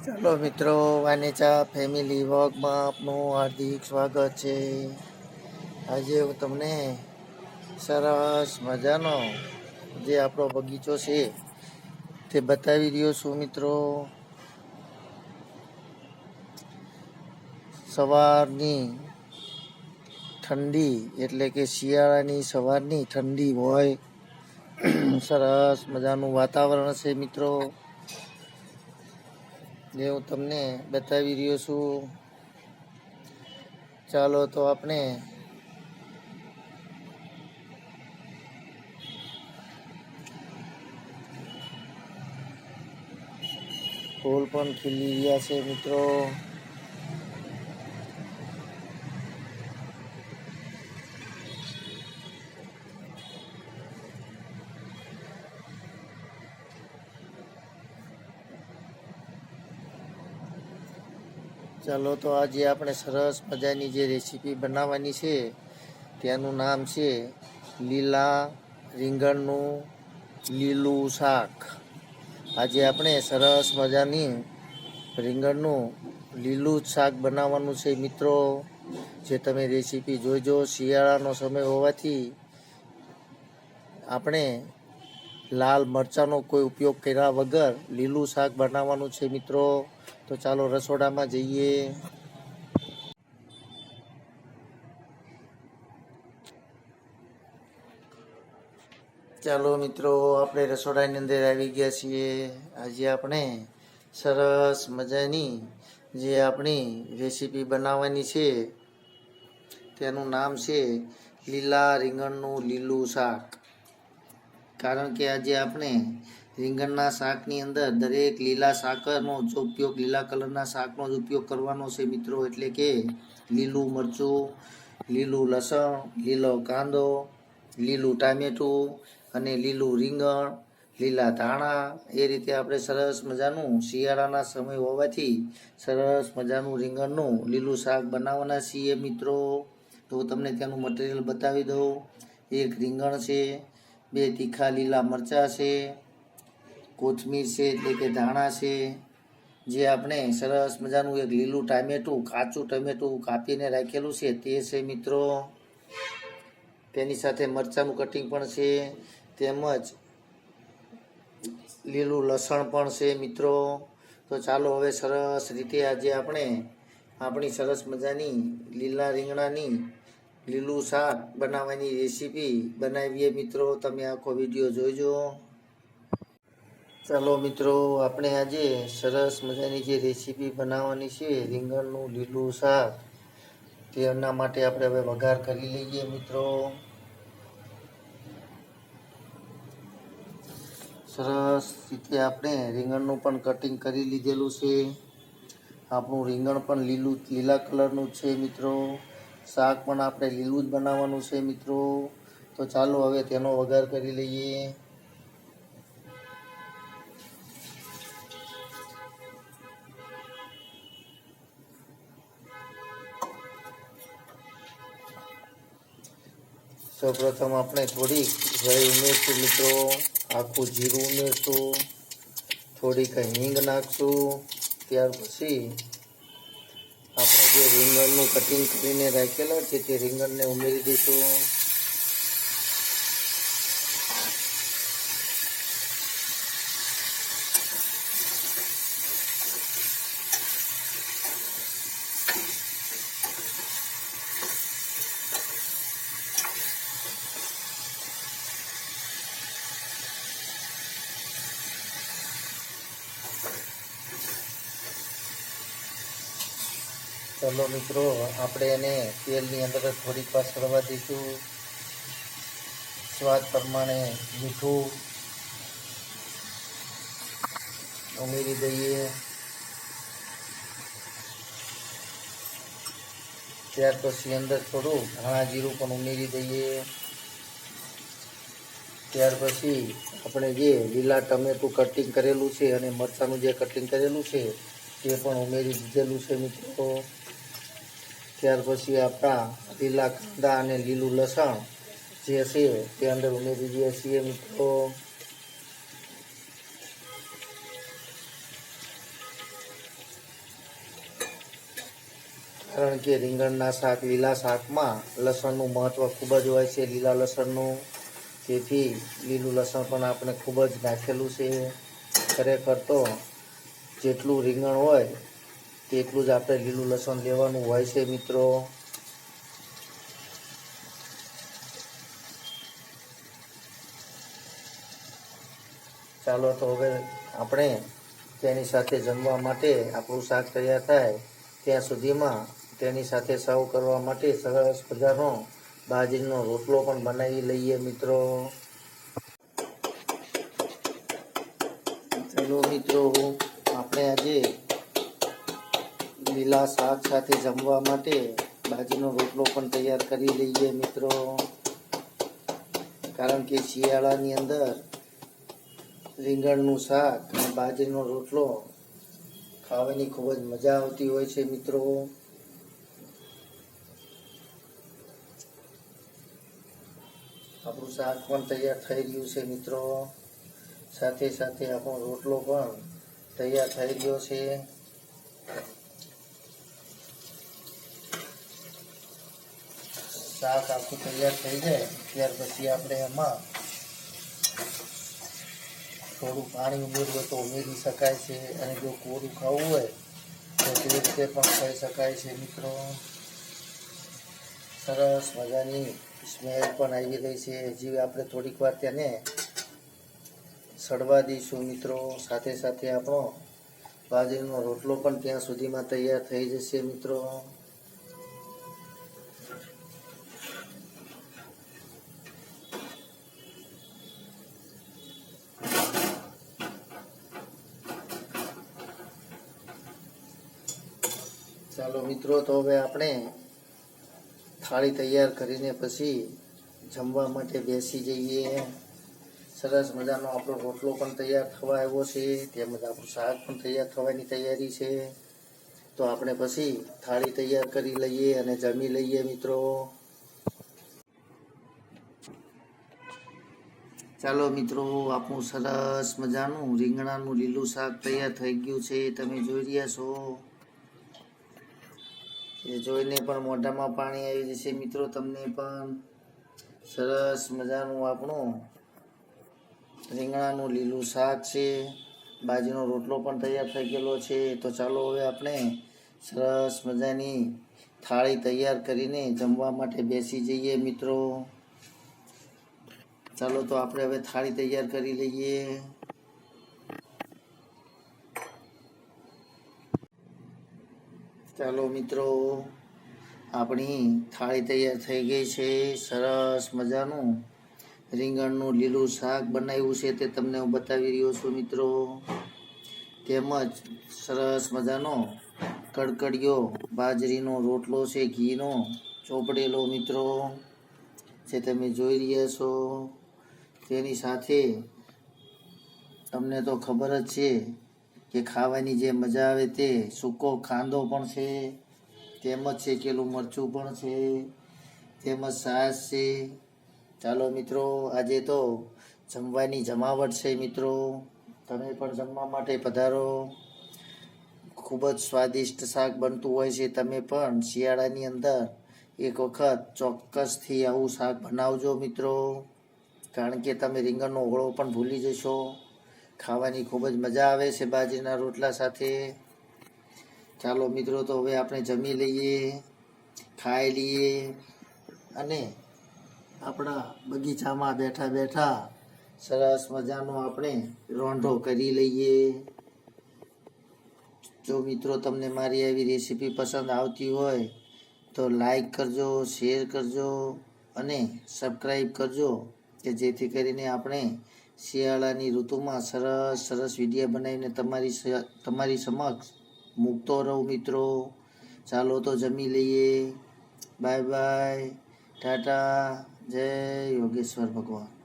ચાલો મિત્રો, વાનેચા ફેમિલી વોકમાં આપનું હાર્દિક સ્વાગત છે. આજે હું તમને સરસ મજાનો જે આપણો બગીચો છે તે બતાવી રહ્યો છું મિત્રો. સવારની ઠંડી એટલે કે શિયાળાની સવારની ઠંડી હોય. સરસ મજાનું વાતાવરણ છે મિત્રો. જે હું તમને બતાવી રહ્યો છું. ચાલો તો આપણે ફૂલ પણ ખીલી રહ્યા છે મિત્રો. ચાલો, તો આજે આપણે સરસ મજાની જે રેસીપી બનાવવાની છે તેનું નામ છે લીલા રીંગણનું લીલું શાક. આજે આપણે સરસ મજાની રીંગણનું લીલું જ શાક બનાવવાનું છે. મિત્રો, જે તમે રેસીપી જોઈજો શિયાળાનો સમય હોવાથી આપણે લાલ મરચાંનો કોઈ ઉપયોગ કર્યા વગર લીલું શાક બનાવવાનું છે મિત્રો. તો ચાલો રસોડામાં જઈએ. ચાલો મિત્રો, આપણે રસોડાની અંદર આવી ગયા છીએ. આજે આપણે સરસ મજાની જે આપણી રેસીપી બનાવવાની છે, તેનું નામ છે લીલા રીંગણનું લીલું શાક. કારણ કે આજે આપણે રીંગણના શાકની અંદર દરેક લીલા શાકનો જ ઉપયોગ, લીલા કલરના શાકનો જ ઉપયોગ કરવાનો છે મિત્રો. એટલે કે લીલું મરચું, લીલું લસણ, લીલો કાંદો, લીલું ટામેટું અને લીલું રીંગણ, લીલા ધાણા. એ રીતે આપણે સરસ મજાનું શિયાળાના સમય હોવાથી સરસ મજાનું રીંગણનું લીલું શાક બનાવવાના છીએ મિત્રો. તો તમને તેનું મટીરિયલ બતાવી દઉં. એક રીંગણ છે બે તીખા લીલા મરચાં છે, કોથમીર છે એટલે કે ધાણા છે. જે આપણે સરસ મજાનું એક લીલું ટામેટું, કાચું ટમેટું કાપીને રાખેલું છે તે છે મિત્રો. તેની સાથે મરચાંનું કટિંગ પણ છે, તેમજ લીલું લસણ પણ છે મિત્રો. તો ચાલો હવે સરસ રીતે આજે આપણે આપણી સરસ મજાની લીલા રીંગણાની લીલું શાક બનાવવાની રેસીપી બનાવીએ મિત્રો. તમે આખો વીડિયો જોઈજો ચાલો મિત્રો, આપણે આજે સરસ મજાની જે રેસીપી બનાવવાની છે, રીંગણનું લીલું શાક, તેના માટે આપણે હવે વઘાર કરી લઈએ મિત્રો. સરસ રીતે આપણે રીંગણનું પણ કટિંગ કરી લીધેલું છે. આપણું રીંગણ પણ લીલું, લીલા કલરનું છે મિત્રો. શાક પણ આપણે લીલું જ બનાવવાનું છે મિત્રો. તો ચાલો હવે તેનો વઘાર કરી લઈએ. સૌપ્રથમ આપણે થોડીક રઈ ઉમેરશું મિત્રો. આખું જીરું ઉમેરશું. થોડીક હિંગ નાખશું. ત્યાર પછી જે રીંગણનું કટિંગ કરીને રાખેલા છે તે રીંગણને ઉમેરી દઈશું. ચલો મિત્રો, આપણે એને તેલની અંદર થોડીક વાર સળવા દઈશું. સ્વાદ પ્રમાણે મીઠું ઉમેરી દઈએ. ત્યાર પછી અંદર થોડું ધાણા જીરું પણ ઉમેરી દઈએ. ત્યાર પછી આપણે જે લીલા ટમેટું કટિંગ કરેલું છે અને મરચાંનું જે કટિંગ કરેલું છે, તે પણ ઉમેરી દીધેલું છે મિત્રો. ત્યાર પછી આપણા લીલા કાંદા અને લીલું લસણ જે છે તે અંદર ઉમેરી દઈએ છીએ મિત્રો. કારણ કે રીંગણના શાક, લીલા શાકમાં લસણનું મહત્ત્વ ખૂબ જ હોય છે, લીલા લસણનું. તેથી લીલું લસણ પણ આપણે ખૂબ જ નાખેલું છે. ખરેખર તો જેટલું રીંગણ હોય તેટલું જ આપણે લીલું લસણ લેવાનું હોય છે, મિત્રો. ચાલો તો હવે આપણે તેની સાથે જમવા માટે આપણું શાક તૈયાર થાય ત્યાં સુધીમાં તેની સાથે સર્વ કરવા માટે સરસ મજાનો બાજરીનો રોટલો પણ બનાવી લઈએ, મિત્રો. ચલો, મિત્રો. સાથે જમવા માટે બાજરીનો રોટલો પણ તૈયાર કરી લઈએ મિત્રો. કારણ કે શિયાળાની અંદર રીંગણનું શાક અને બાજરીનો રોટલો ખાવાની ખૂબ જ મજા આવતી હોય છે મિત્રો. આપણું શાક પણ તૈયાર થઈ રહ્યું છે મિત્રો. સાથે સાથે આપણો રોટલો પણ તૈયાર થઈ ગયો છે. શાક આખું તૈયાર થઈ જાય, ત્યાર પછી આપણે એમાં થોડું પાણી ઉમેરવું તો ઉમેરી શકાય છે. અને જો કોરું ખાવું હોય, તો તે રીતે પણ ખાઈ શકાય છે. મિત્રો, સરસ મજાની સ્મેલ પણ આવી રહી છે. હજી આપણે થોડીક વાર તેને સડવા દઈશું મિત્રો. સાથે સાથે આપણો બાજરીનો રોટલો પણ ત્યાં સુધીમાં તૈયાર થઈ જશે મિત્રો. ચાલો મિત્રો, તો હવે આપણે થાળી તૈયાર કરીને પછી જમવા માટે બેસી જઈએ. સરસ મજાનો આપણો રોટલો પણ તૈયાર થવા આવ્યો છે, તેમજ આપણું શાક પણ તૈયાર થવાની તૈયારી છે. તો આપણે પછી થાળી તૈયાર કરી લઈએ અને જમી લઈએ મિત્રો. ચાલો મિત્રો, આપણું સરસ મજાનું રીંગણાનું લીલું શાક તૈયાર થઈ ગયું છે. તમે જોઈ રહ્યા છો. એ જોઈને પણ મોઢામાં પાણી આવી જશે. મિત્રો, તમને પણ સરસ મજાનું આપણું રીંગણાનું લીલું શાક છે. બાજરીનો રોટલો પણ તૈયાર થઈ ગયેલો છે. તો ચાલો હવે આપણે સરસ મજાની થાળી તૈયાર કરીને જમવા માટે બેસી જઈએ મિત્રો. ચાલો તો આપણે હવે થાળી તૈયાર કરી લઈએ. ચાલો મિત્રો, આપણી થાળી તૈયાર થઈ ગઈ છે. સરસ મજાનું રીંગણનું લીલું શાક બનાવ્યું છે તે તમને હું બતાવી રહ્યો છું મિત્રો. તેમજ સરસ મજાનો કડકડિયો, બાજરીનો રોટલો છે, ઘીનો, ચોપડેલો મિત્રો, જે તમે જોઈ રહ્યા છો. તેની સાથે તમને તો ખબર જ છે કે ખાવાની જે મજા આવે તે, સૂકો ખાંદો પણ છે, તેમજ શેકેલું મરચું પણ છે, તેમજ સાસ છે. ચાલો મિત્રો, આજે તો જમવાની જમાવટ છે મિત્રો. તમે પણ જમવા માટે પધારો. ખૂબ જ સ્વાદિષ્ટ શાક બનતું હોય છે તમે પણ. શિયાળાની અંદર એક વખત ચોક્કસથી આવું શાક બનાવજો મિત્રો. કારણ કે તમે રીંગણનો ઓળો પણ ભૂલી જશો. ખાવાની ખૂબ જ મજા આવે છે બાજરીના રોટલા સાથે. ચાલો મિત્રો, તો હવે આપણે જમી લઈએ, ખાઈ લઈએ અને આપણા બગીચામાં બેઠા બેઠા સરસ મજાનો આપણે રોંઢો કરી લઈએ. જો મિત્રો, તમને મારી આવી રેસીપી પસંદ આવતી હોય, તો લાઈક કરજો, શેર કરજો અને સબસ્ક્રાઈબ કરજો, કે જેથી કરીને આપણે શિયાળાની ઋતુમાં સરસ સરસ વિડીયા બનાવીને તમારી તમારી સમક્ષ મૂકતો રહું મિત્રો. ચાલો તો જમી લઈએ. Bye bye. ટાટા. જય યોગેશ્વર ભગવાન.